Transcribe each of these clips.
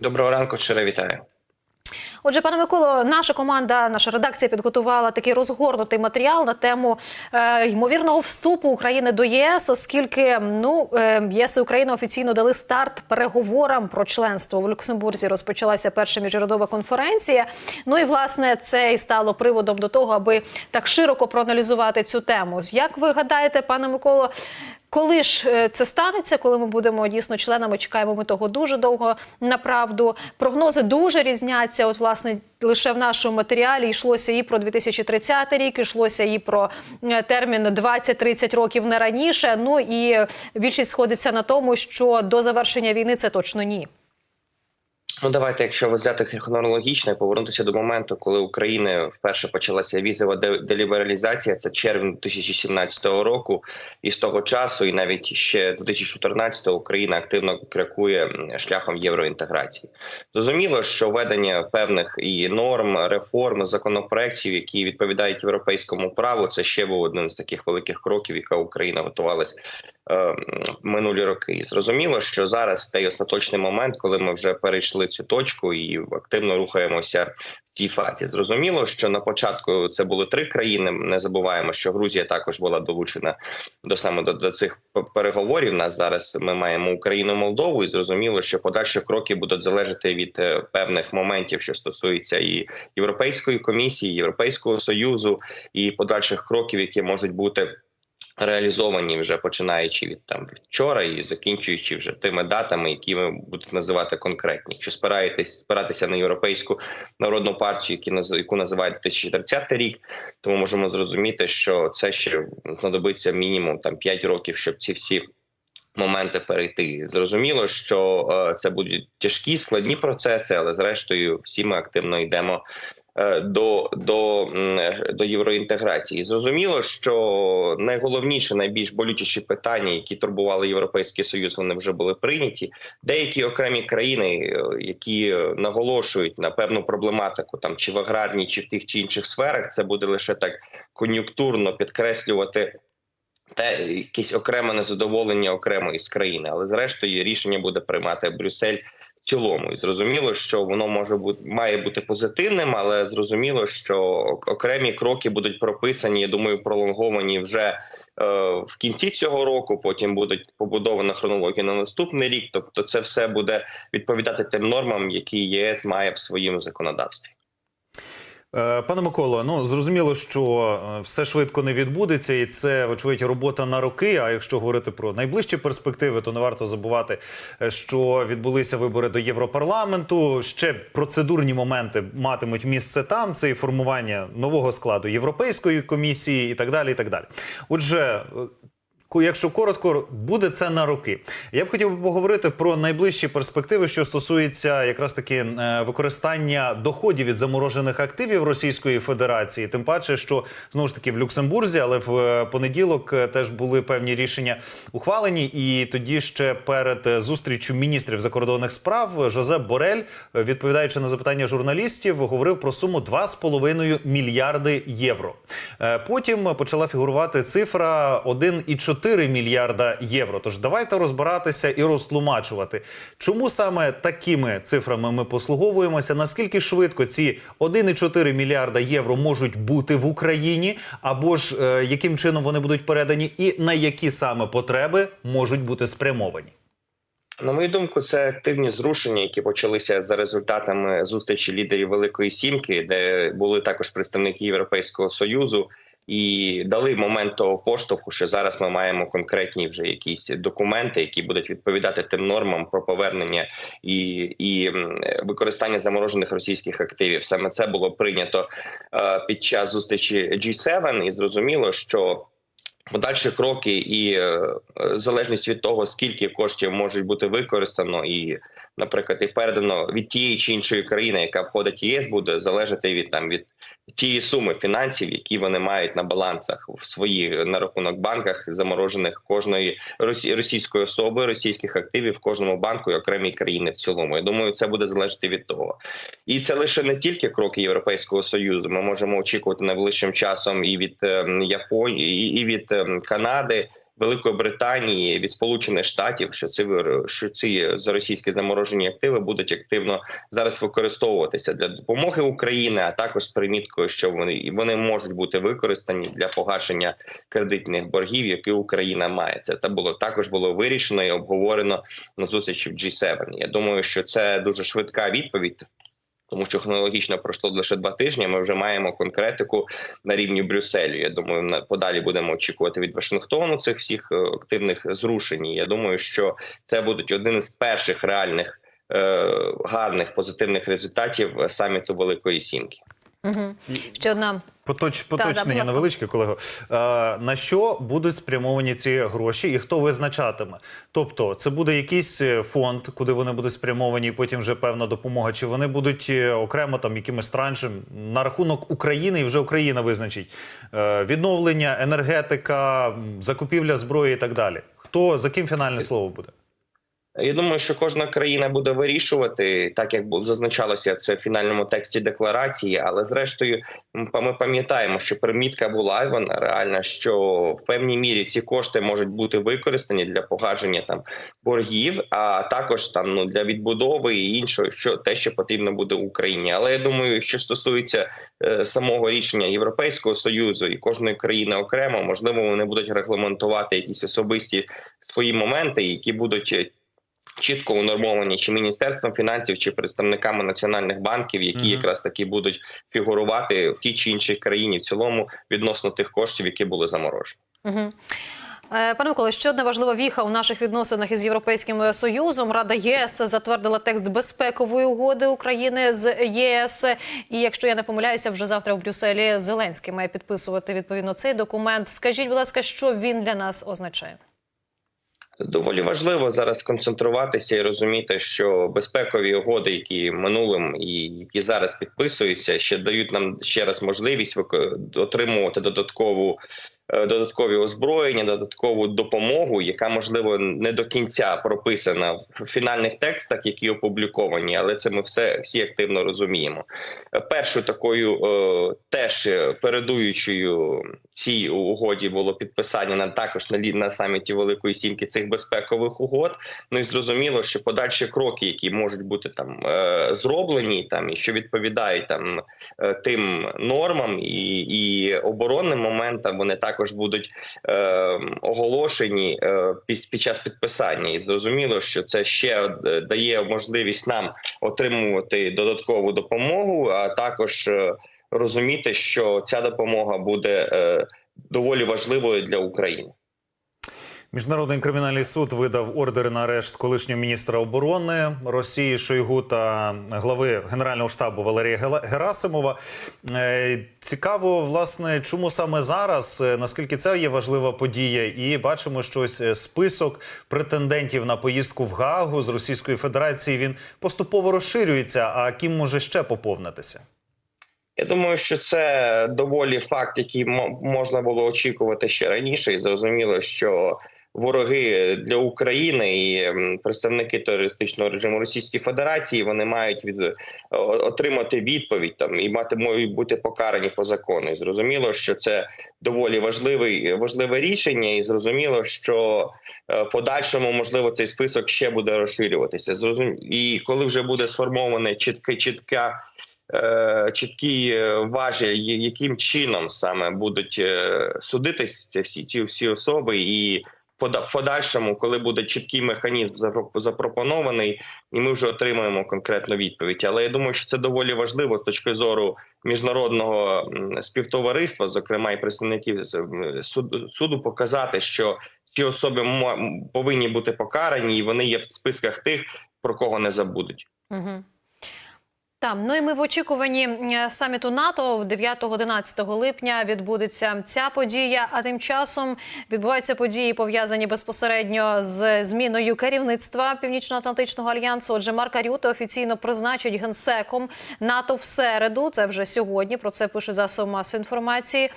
Доброго ранку, щиро вітаю. Отже, пане Миколо, наша команда, наша редакція підготувала такий розгорнутий матеріал на тему е, ймовірного вступу України до ЄС, оскільки ну е, ЄС і Україна офіційно дали старт переговорам про членство в Люксембурзі. Розпочалася перша міжнародова конференція. Ну і власне це і стало приводом до того, аби так широко проаналізувати цю тему. Як ви гадаєте, пане Миколо? Коли ж е, це станеться, коли ми будемо дійсно членами, чекаємо ми того дуже довго. Направду прогнози дуже різняться. От, власне, лише в нашому матеріалі йшлося і про 2030 рік, йшлося і про е, термін 20-30 років не раніше. Ну і більшість сходиться на тому, що до завершення війни це точно ні. Ну давайте, якщо взяти хронологічно, повернутися до моменту, коли України вперше почалася візова делібералізація, це червень 2017 року, і з того часу, і навіть ще 2014 Україна активно крокує шляхом євроінтеграції. Зрозуміло, що введення певних і норм, реформ, законопроєктів, які відповідають європейському праву, це ще був один з таких великих кроків, яка Україна готувалась минулі роки. І зрозуміло, що зараз той остаточний момент, коли ми вже перейшли цю точку і активно рухаємося в цій фазі. Зрозуміло, що на початку це були три країни. Не забуваємо, що Грузія також була долучена до саме до, до цих переговорів. Нас зараз ми маємо Україну, Молдову, і зрозуміло, що подальші кроки будуть залежати від е, певних моментів, що стосуються і Європейської комісії, Європейського союзу, і подальших кроків, які можуть бути реалізовані вже починаючи від там вчора і закінчуючи вже тими датами, які ми будуть називати конкретні. Якщо спираєтесь спиратися на європейську народну партію, наз- яку називають 2030 рік, то ми можемо зрозуміти, що це ще знадобиться мінімум там 5 років, щоб ці всі. Моменти перейти зрозуміло, що е, це будуть тяжкі складні процеси, але зрештою всі ми активно йдемо до, до, м, до євроінтеграції. Зрозуміло, що найголовніше, найбільш болючіші питання, які турбували європейський союз, вони вже були прийняті. Деякі окремі країни, е, які е, наголошують на певну проблематику, там чи в аграрній, чи в тих чи інших сферах, це буде лише так кон'юнктурно підкреслювати. Те якесь окреме незадоволення окремої з країни, але зрештою рішення буде приймати Брюссель цілому. І зрозуміло, що воно може бути має бути позитивним, але зрозуміло, що окремі кроки будуть прописані. Я думаю, пролонговані вже е, в кінці цього року. Потім будуть побудована хронологія на наступний рік. Тобто, це все буде відповідати тим нормам, які ЄС має в своєму законодавстві. Е, Пане Миколо, ну зрозуміло, що е, все швидко не відбудеться, і це вочевидь робота на роки. А якщо говорити про найближчі перспективи, то не варто забувати, е, що відбулися вибори до Європарламенту. Ще процедурні моменти матимуть місце там. Це і формування нового складу Європейської комісії, і так далі. І так далі. Отже. Якщо коротко, буде це на роки. Я б хотів поговорити про найближчі перспективи, що стосується якраз таки е, використання доходів від заморожених активів Російської Федерації. Тим паче, що знову ж таки в Люксембурзі, але в е, понеділок е, теж були певні рішення ухвалені. І тоді ще перед зустрічю міністрів закордонних справ Жозеп Борель, відповідаючи на запитання журналістів, говорив про суму 2,5 мільярди євро. Потім почала фігурувати цифра 1,4 мільярда євро. Тож давайте розбиратися і розтлумачувати, чому саме такими цифрами ми послуговуємося, наскільки швидко ці 1,4 мільярда євро можуть бути в Україні, або ж е, яким чином вони будуть передані, і на які саме потреби можуть бути спрямовані. На мою думку, це активні зрушення, які почалися за результатами зустрічі лідерів Великої Сімки, де були також представники Європейського союзу, і дали момент того поштовху, що зараз ми маємо конкретні вже якісь документи, які будуть відповідати тим нормам про повернення і, і використання заморожених російських активів. Саме це було прийнято е, під час зустрічі G7, і зрозуміло, що Подальші кроки і е, залежність від того, скільки коштів можуть бути використано, і, наприклад, і передано від тієї чи іншої країни, яка входить в ЄС, буде залежати від там від тієї суми фінансів, які вони мають на балансах в свої на рахунок банках, заморожених кожної росі- російської особи, російських активів в кожному банку і окремій країни в цілому. Я думаю, це буде залежати від того. І це лише не тільки кроки Європейського союзу. Ми можемо очікувати найближчим часом і від е, Японії, і- від е, Канади. Великої Британії від Сполучених Штатів, що ці що ці російські заморожені активи будуть активно зараз використовуватися для допомоги Україні, а також з приміткою, що вони вони можуть бути використані для погашення кредитних боргів, які Україна має. Це та було також було вирішено і обговорено на зустрічі в G7. Я думаю, що це дуже швидка відповідь. Тому що хронологічно пройшло лише два тижні. Ми вже маємо конкретику на рівні Брюсселю. Я думаю, подалі будемо очікувати від Вашингтону цих всіх е, активних зрушень. Я думаю, що це будуть один із перших реальних е, гарних позитивних результатів саміту Великої Сімки. Угу. Ще одна Поточ, да, поточнення ласка. невеличке, колего. На що будуть спрямовані ці гроші і хто визначатиме? Тобто, це буде якийсь е, фонд, куди вони будуть спрямовані, і потім вже певна допомога, чи вони будуть е, окремо там якимось траншем на рахунок України, і вже Україна визначить е, відновлення, енергетика, закупівля зброї і так далі. Хто за ким фінальне слово буде? Я думаю, що кожна країна буде вирішувати, так як зазначалося це в фінальному тексті декларації. Але зрештою, ми пам'ятаємо, що примітка була вона реальна, що в певній мірі ці кошти можуть бути використані для погашення там боргів, а також там ну для відбудови і іншого, що те, що потрібно буде Україні. Але я думаю, що стосується е, самого рішення Європейського союзу і кожної країни окремо, можливо, вони будуть регламентувати якісь особисті свої моменти, які будуть. Чітко унормовані чи міністерством фінансів, чи представниками національних банків, які Мгм. якраз таки будуть фігурувати в тій чи іншій країні в цілому відносно тих коштів, які були заморожені. Угу. Пане Миколе, ще одна важлива віха у наших відносинах із Європейським Союзом. Рада ЄС затвердила текст безпекової угоди України з ЄС. І якщо я не помиляюся, вже завтра в Брюсселі Зеленський має підписувати відповідно цей документ. Скажіть, будь ласка, що він для нас означає? Доволі важливо зараз концентруватися і розуміти, що безпекові угоди, які минулим і які зараз підписуються, ще дають нам ще раз можливість отримувати додаткову. Е, Додаткові озброєння, додаткову допомогу, яка можливо не до кінця прописана в фінальних текстах, які опубліковані, але це ми все всі активно розуміємо. Е, Першою такою е, теж передуючою цій угоді було підписання на також на на саміті Великої Сімки цих безпекових угод. Ну і зрозуміло, що подальші кроки, які можуть бути там зроблені, там і що відповідають там тим нормам і, і оборонним моментам, вони також будуть е, оголошені е, під, під час підписання. І зрозуміло, що це ще е, дає можливість нам отримувати додаткову допомогу, а також е, розуміти, що ця допомога буде е, доволі важливою для України. Міжнародний кримінальний суд видав ордери на арешт колишнього міністра оборони Росії Шойгу та глави Генерального штабу Валерія Герасимова. Е, Цікаво, власне, чому саме зараз, е, наскільки це є важлива подія, і бачимо, що ось е, список претендентів на поїздку в Гаагу з Російської Федерації він поступово розширюється. А ким може ще поповнитися? Я думаю, що це доволі факт, який мо- можна було очікувати ще раніше, і зрозуміло, що вороги для України і представники терористичного режиму Російської Федерації вони мають від отримати відповідь там і мати можуть бути покарані по закону. І зрозуміло, що це доволі важливий важливе рішення, і зрозуміло, що е, подальшому можливо цей список ще буде розширюватися. Зрозум... і коли вже буде сформована чітка чітка е, чіткі е, я- яким чином саме будуть е, судитись ці всі ці всі особи, і в подальшому, коли буде чіткий механізм запро- запропонований, і ми вже отримаємо конкретну відповідь. Але я думаю, що це доволі важливо з точки зору міжнародного співтовариства, зокрема і представників суду, показати, що ці особи повинні бути покарані, і вони є в списках тих, про кого не забудуть. Угу. Так, ну і ми в очікуванні е, саміту НАТО 9-11 липня відбудеться ця подія. А тим часом відбуваються події пов'язані безпосередньо з зміною керівництва Північно-Атлантичного альянсу. Отже, Марка Рюте офіційно призначить генсеком НАТО в середу. Це вже сьогодні. Про це пишуть засоби масової інформації.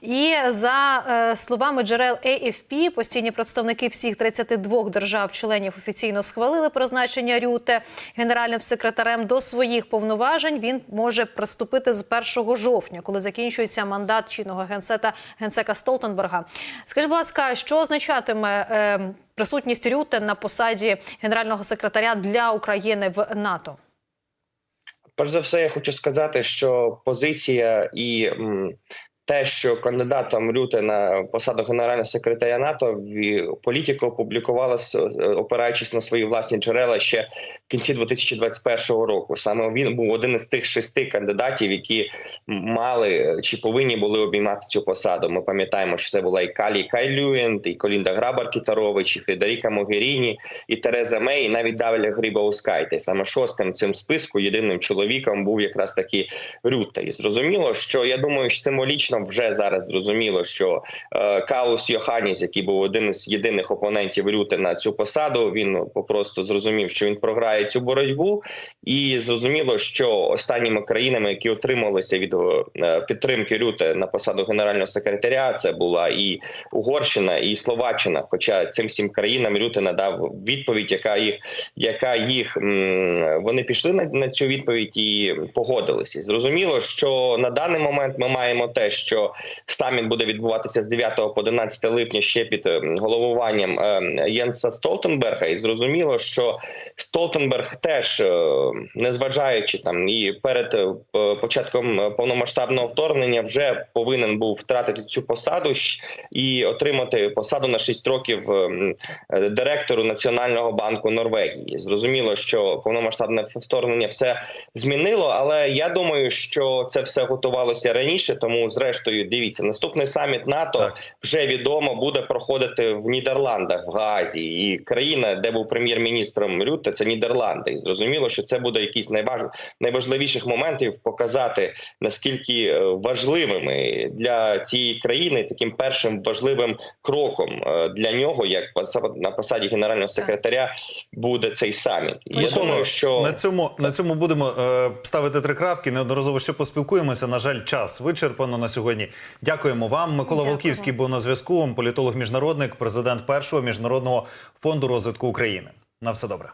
І за е, словами джерел AFP, постійні представники всіх 32 держав-членів офіційно схвалили призначення Рюте генеральним секретарем до своїх повноважень повноважень він може приступити з 1 жовтня, коли закінчується мандат чинного генсета генсека Столтенберга. Скажіть, будь ласка, що означатиме е, присутність Рюте на посаді генерального секретаря для України в НАТО? Перш за все, я хочу сказати, що позиція і те, що кандидатом Рюте на посаду генерального секретаря НАТО в політику опублікувала е, опираючись на свої власні джерела ще в кінці 2021 року. Саме він був один із тих шести кандидатів, які мали е, чи повинні були обіймати цю посаду. Ми пам'ятаємо, що це була і Калі Кайлюєнт, і Колінда Грабар Кітарович, і Федеріка Могеріні, і Тереза Мей, і навіть Давеля Грібаускайте. Саме шостим цьому списку єдиним чоловіком був якраз таки Рюте. І зрозуміло, що я думаю, що символічно вже зараз зрозуміло, що е, Каус Йоханіс, який був один із єдиних опонентів Рюте на цю посаду, він попросту зрозумів, що він програє цю боротьбу, і зрозуміло, що останніми країнами, які отрималися від е, підтримки Рюте на посаду генерального секретаря, це була і Угорщина, і Словаччина. Хоча цим всім країнам Рюте надав відповідь, яка їх яка їх вони пішли на, на цю відповідь і погодилися. Зрозуміло, що на даний момент ми маємо те, що саміт буде відбуватися з 9 по 11 липня ще під е, головуванням е, Єнса Столтенберга, і зрозуміло, що Столтенберг теж, е, незважаючи там і перед е, початком повномасштабного вторгнення, вже повинен був втратити цю посаду і отримати посаду на 6 років е, м, е, директору Національного банку Норвегії. Зрозуміло, що повномасштабне вторгнення все змінило, але я думаю, що це все готувалося раніше. Тому, зрештою, дивіться, наступний саміт НАТО Так. вже відомо буде проходити в Нідерландах в Гаазі, і країна, де був прем'єр-міністром Рютте, це Нідерланди. І зрозуміло, що це буде якийсь найваж... найважливіших моментів показати наскільки е, важливими для цієї країни таким першим важливим кроком е, для нього, як на посаді генерального секретаря, буде цей саміт. Я Микола, думаю, що на цьому на цьому будемо е, ставити три крапки. Неодноразово ще поспілкуємося. На жаль, час вичерпано на сьогодні. Дякуємо вам. Микола Дякую. Волківський був на зв'язку. Політолог міжнародник, президент першого міжнародного фонду розвитку України. На все добре.